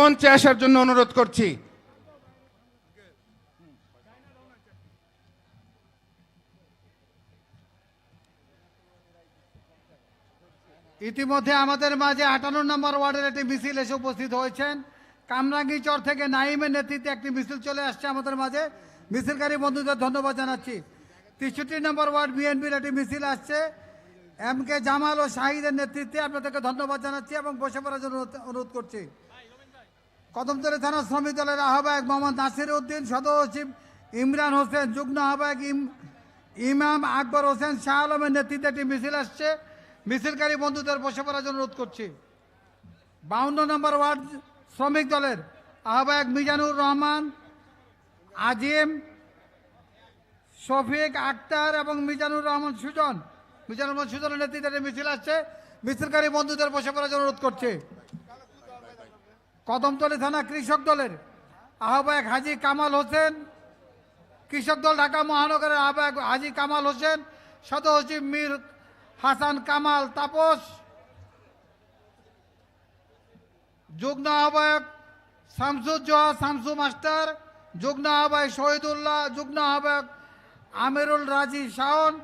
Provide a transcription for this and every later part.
মঞ্চে আসার জন্য অনুরোধ করছি। ইতিমধ্যে আমাদের মাঝে আটান্ন নম্বর ওয়ার্ডের একটি মিছিল এসে উপস্থিত হয়েছেন। কামরাঙ্গি চর থেকে নাইমের নেতৃত্বে একটি মিছিল চলে আসছে আমাদের মাঝে। মিছিলকারী বন্ধুদের ধন্যবাদ জানাচ্ছি। তেষট্টি নম্বর ওয়ার্ড বিএনপির একটি মিছিল আসছে। এম কে জামাল ও শাহিদের নেতৃত্বে আপনাদেরকে ধন্যবাদ জানাচ্ছি এবং বসে পড়ার জন্য অনুরোধ করছি। কদমতলী থানা শ্রমিক দলের আহ্বায়ক মোহাম্মদ নাসির উদ্দিন, সদর সচিব ইমরান হোসেন, যুগ্ম আহ্বায়ক ইম- ইমাম আকবর হোসেন শাহ আলমের নেতৃত্বে একটি মিছিল আসছে। মিছিলকারী বন্ধুদের বসে পড়ার জন্য অনুরোধ করছি। বাউন্ন নম্বর ওয়ার্ড শ্রমিক দলের আহ্বায়ক মিজানুর রহমান, আজিম, শফিক আক্তার এবং মিজানুর রহমান সুজন, মিজানুর রহমান সুজনের নেতৃত্বে মিছিল আসছে। মিছিলকারী বন্ধুদের বসে পড়ার জন্য অনুরোধ করছে। কদমতলী থানা কৃষক দলের আহ্বায়ক হাজি কামাল হোসেন কৃষক দল ঢাকা মহানগরের আহ্বায়ক হাজি কামাল হোসেন সচিব মীর হাসান কামাল তাপস যুগ্ম আহ্বায়ক শামসুজ্জোহা শামসু মাস্টার যুগ্ম আহ্বায়ক শহীদুল্লাহ যুগ্ম আহ্বায়ক আমিরুল রাজি শাওন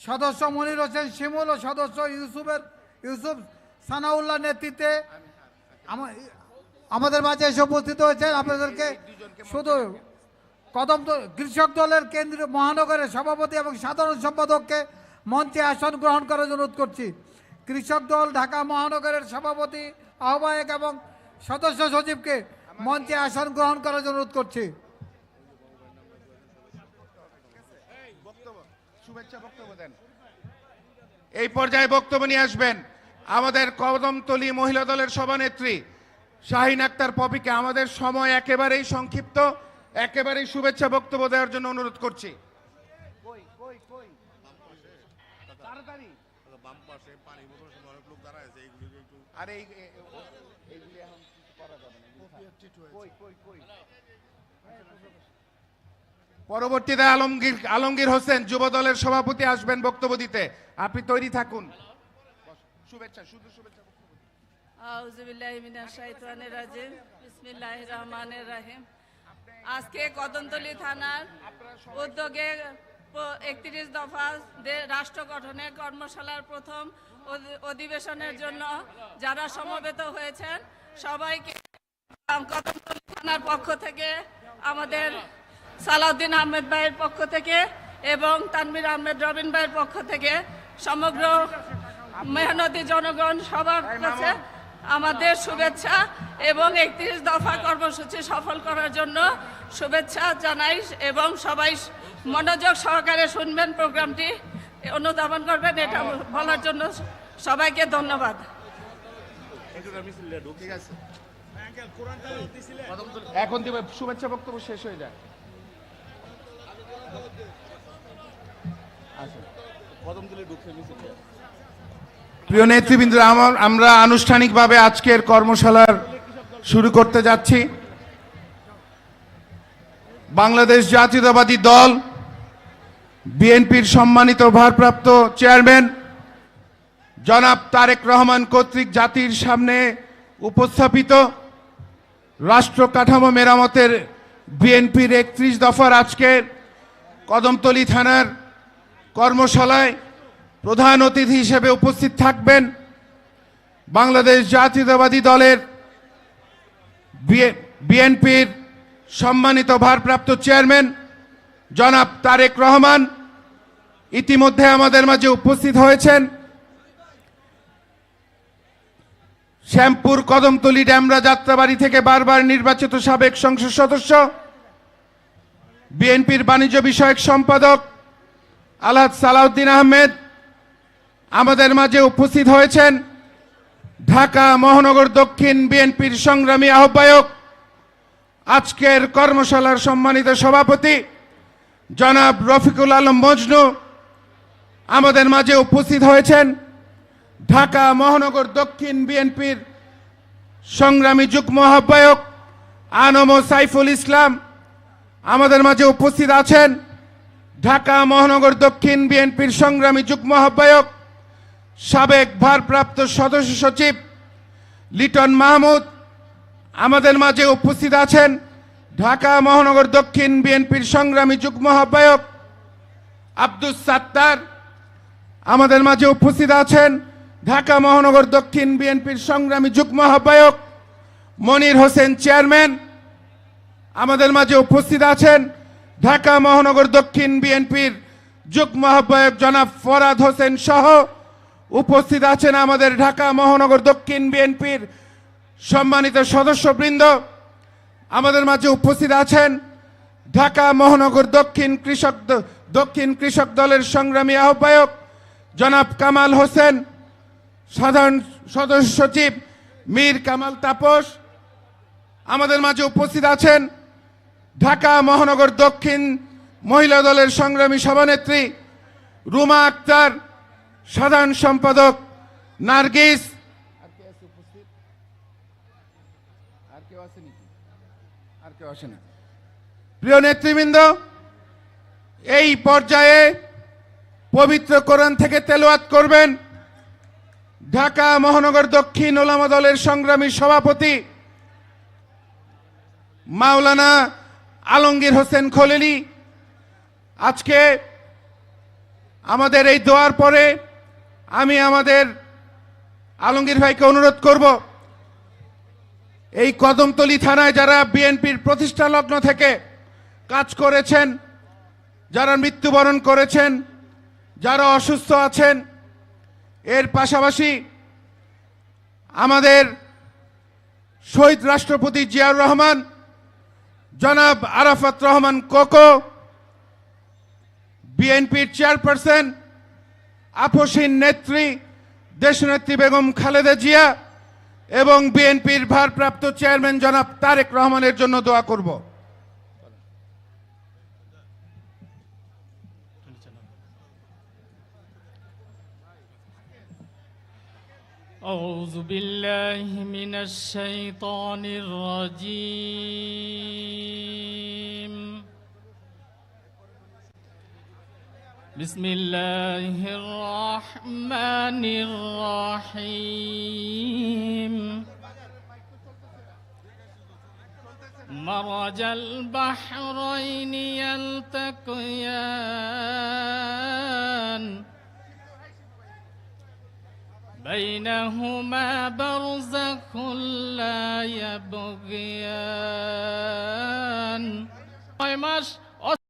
সদস্য মনির হোসেন শিমুল ও সদস্য ইউসুফের ইউসুফ সানাউল্লাহ নেতৃত্বে আমাদের মাঝে এসে উপস্থিত হয়েছেন। আপনাদেরকে শুধু কদম কৃষক দলের কেন্দ্রীয় মহানগরের সভাপতি এবং সাধারণ সম্পাদককে মঞ্চে আসন গ্রহণ করার অনুরোধ করছি। কৃষক দল, ঢাকা মহানগরের সভাপতি, আহ্বায়ক এবং সদস্য সচিবকে মঞ্চে আসন গ্রহণ করার অনুরোধ করছি। শুভেচ্ছা বক্তব্য দেন। এই পর্যায়ে বক্তব্য নিয়ে আসবেন আমাদের কদমতলী মহিলা দলের সভানেত্রী শাহিন আক্তার পপিকে আমাদের সময় একেবারেই সংক্ষিপ্ত একেবারেই শুভেচ্ছা বক্তব্য দেওয়ার জন্য অনুরোধ করছি। আর এইগুলি এখন কিছু করা যাবে না। পরবর্তীতে আলমগীর আলমগীর হোসেন যুব দলের সভাপতি আসবেন বক্তব্য দিতে। আপনি তৈরি থাকুন। শুভেচ্ছা, শুধু শুভেচ্ছা আজকে কদমতলী থানার উদ্যোগে একত্রিশ দফা রাষ্ট্র গঠনের কর্মশালার প্রথম অধিবেশনের জন্য যারা সমবেত হয়েছেন, সবাইকে কদমতলী থানার পক্ষ থেকে আমাদের সালাউদ্দিন আহমেদ ভাইয়ের পক্ষ থেকে এবং তানবির আহমেদ রবিন ভাইয়ের পক্ষ থেকে সমগ্র মেহনতি জনগণ সবার কাছে আমাদের শুভেচ্ছা এবং একত্রিশ দফা কর্মসূচি সফল করার জন্য শুভেচ্ছা জানাই এবং সবাই মনোযোগ সহকারে শুনবেন প্রোগ্রামটি অনুধাবন করবেন এটা বলার জন্য সবাইকে ধন্যবাদ। এখন দিবে শুভেচ্ছা বক্তব্য শেষ হয়ে যায়। প্রিয় নেতৃবৃন্দ আমার আমরা আনুষ্ঠানিকভাবে আজকের কর্মশালার শুরু করতে যাচ্ছি। বাংলাদেশ জাতীয়তাবাদী দল বিএনপির সম্মানিত ভারপ্রাপ্ত চেয়ারম্যান জনাব তারেক রহমান কর্তৃক জাতির সামনে উপস্থাপিত রাষ্ট্র কাঠামো মেরামতের বিএনপির একত্রিশ দফার আজকের কদমতলী থানার কর্মশালায় প্রধান অতিথি হিসেবে উপস্থিত থাকবেন বাংলাদেশ জাতীয়তাবাদী দলের বিএনপির সম্মানিত ভারপ্রাপ্ত চেয়ারম্যান জনাব তারেক রহমান ইতিমধ্যে আমাদের মাঝে উপস্থিত হয়েছেন। শ্যামপুর কদমতলী ড্যামরা যাত্রাবাড়ি থেকে বারবার নির্বাচিত সাবেক সংসদ সদস্য বিএনপির বাণিজ্য বিষয়ক সম্পাদক আলহাদ সালাউদ্দিন আহমেদ আমাদের মাঝে উপস্থিত হয়েছেন ঢাকা মহানগর দক্ষিণ বিএনপির সংগ্রামী আহ্বায়ক, আজকের কর্মশালার সম্মানিত সভাপতি জনাব রফিকুল আলম মজনু আমাদের মাঝে উপস্থিত হয়েছেন ঢাকা মহানগর দক্ষিণ বিএনপির সংগ্রামী যুগ্ম আহ্বায়ক আনম সাইফুল ইসলাম। আমাদের মাঝে উপস্থিত আছেন ঢাকা, মহানগর, দক্ষিণ বিএনপির সংগ্রামী যুগ্ম আহ্বায়ক, সাবেক ভারপ্রাপ্ত সদস্য সচিব লিটন মাহমুদ। আমাদের মাঝে উপস্থিত আছেন ঢাকা, মহানগর, দক্ষিণ বিএনপির সংগ্রামী যুগ্ম আহ্বায়ক আব্দুস সাত্তার। আমাদের মাঝে উপস্থিত আছেন ঢাকা, মহানগর, দক্ষিণ বিএনপির সংগ্রামী যুগ্ম আহ্বায়ক মনির হোসেন চেয়ারম্যান। আমাদের মাঝে উপস্থিত আছেন ঢাকা মহানগর দক্ষিণ বিএনপির যুগ্ম আহ্বায়ক জনাব ফরাদ হোসেন সহ উপস্থিত আছেন আমাদের ঢাকা মহানগর দক্ষিণ বিএনপির সম্মানিত সদস্যবৃন্দ। আমাদের মাঝে উপস্থিত আছেন ঢাকা মহানগর দক্ষিণ কৃষক দক্ষিণ কৃষক দলের সংগ্রামী আহ্বায়ক জনাব কামাল হোসেন, সাধারণ সদস্য সচিব মীর কামাল তাপস। আমাদের মাঝে উপস্থিত আছেন ঢাকা মহানগর দক্ষিণ মহিলা দলের সংগ্রামী সভানেত্রী রুমা আক্তার, সাধারণ সম্পাদক নার্গিস। প্রিয় নেতৃবৃন্দ, এই পর্যায়ে পবিত্র কোরআন থেকে তেলাওয়াত করবেন ঢাকা মহানগর দক্ষিণ ওলামা দলের সংগ্রামী সভাপতি মাওলানা আলমগীর হোসেন খলিলি, আজকে আমাদের এই দোয়ার পরে আমি আমাদের আলমগীর ভাইকে অনুরোধ করব, এই কদমতলি থানায় যারা বিএনপির প্রতিষ্ঠা লগ্ন থেকে কাজ করেছেন, যারা মৃত্যুবরণ করেছেন, যারা অসুস্থ আছেন, এর পাশাপাশি আমাদের শহীদ রাষ্ট্রপতি জিয়াউর রহমান জনাব আরাফাত রহমান কোকো, বিএনপির চেয়ারপারসন, আপসীন নেত্রী দেশনেত্রী বেগম খালেদা জিয়া এবং বিএনপির ভারপ্রাপ্ত চেয়ারম্যান জনাব তারেক রহমানের জন্য দোয়া করব। أعوذ بالله من الشيطان الرجيم. بسم الله الرحمن الرحيم. مرج البحرين يلتقيان. بينهما برزخ لا يبغيان ছয় মাস অ-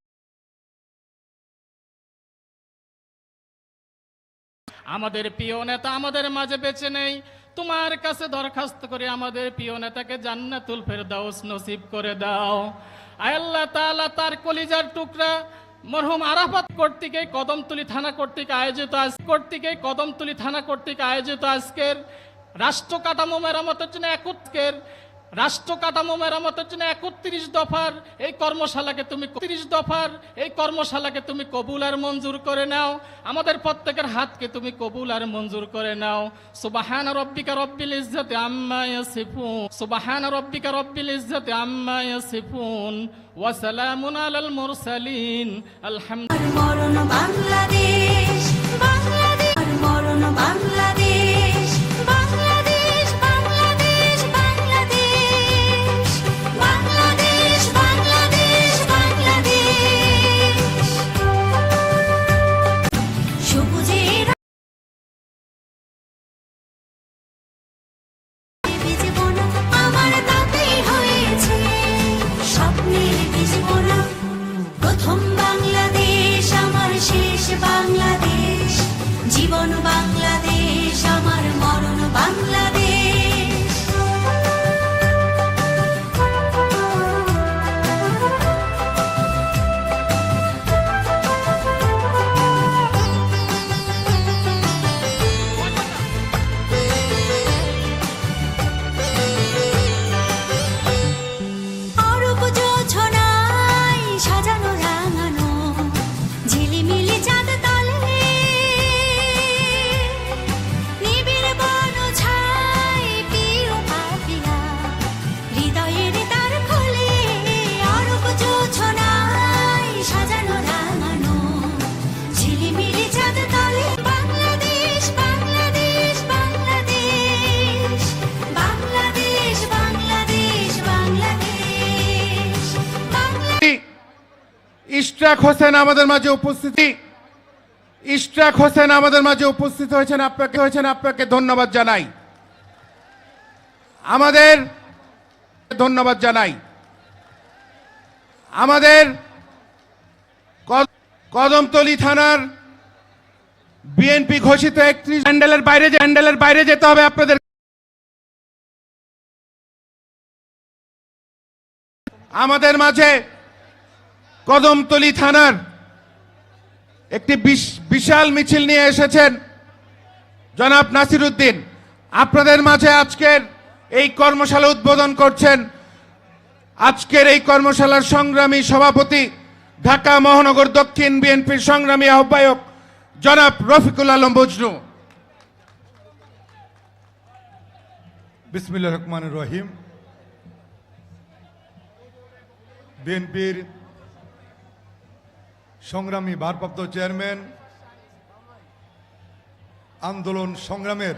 আমাদের প্রিয় নেতা আমাদের মাঝে বেঁচে নেই তোমার কাছে দরখাস্ত করে আমাদের প্রিয় নেতাকে জান্নাতুল ফেরদাউস নসিব করে দাও আয় আল্লাহ তাআলা তার কলিজার টুকরা মরহুম আরাফাত কর্তৃকে কদমতলি থানা কর্তৃক আয়োজিত আজ কর্তৃকে কদমতলি থানা কর্তৃক আয়োজিত আজকের রাষ্ট্র কাঠামো মেরামতের জন্য একত্রের রাষ্ট্র কাঠামো মেরামতের জন্য একত্রিশ দফার এই কর্মশালাকে তুমি তিরিশ দফার এই কর্মশালাকে তুমি কবুল আর মঞ্জুর করে নাও। আমাদের প্রত্যেকের হাতকে তুমি কবুল আর মঞ্জুর করে নাও। সুবাহান রব্বিকা রব্বিল ইজ্জাতি আম্মা ইয়াসিফুন। সুবাহান রব্বিকা রব্বিল ইজ্জাতি আম্মা ইয়াসিফুন। ওয়া সালামুন আলাল মুরসালিন। আলহামদুলিল্লাহ। বাংলাদেশ। ইশরাক হোসেন আমাদের মাঝে উপস্থিতি। ইশরাক হোসেন আমাদের মাঝে উপস্থিত হয়েছেন, আপনাকে হয়েছেন, আপনাকে ধন্যবাদ জানাই। আমাদের ধন্যবাদ জানাই। আমাদের কদমতলী থানার বিএনপি ঘোষিত একত্রিশ হ্যান্ডেলের বাইরে হ্যান্ডেলের বাইরে যেতে হবে আপনাদের। আমাদের মাঝে কদমতলী থানার একটি বিশ- বিশাল মিছিল নিয়ে এসেছেন জনাব নাসির উদ্দিন আপনাদের মাঝে আজকের এই কর্মশালা উদ্বোধন করছেন। আজকের এই কর্মশালার সংগ্রামী সভাপতি ঢাকা মহানগর দক্ষিণ বিএনপির সংগ্রামী আহ্বায়ক জনাব রফিকুল আলম বজনু। বিসমিল্লা রহমান রহিম। বিএনপির সংগ্রামী ভারপ্রাপ্ত চেয়ারম্যান আন্দোলন সংগ্রামের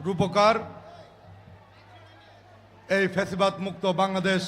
রূপকার এই ফেসিবাদ মুক্ত বাংলাদেশ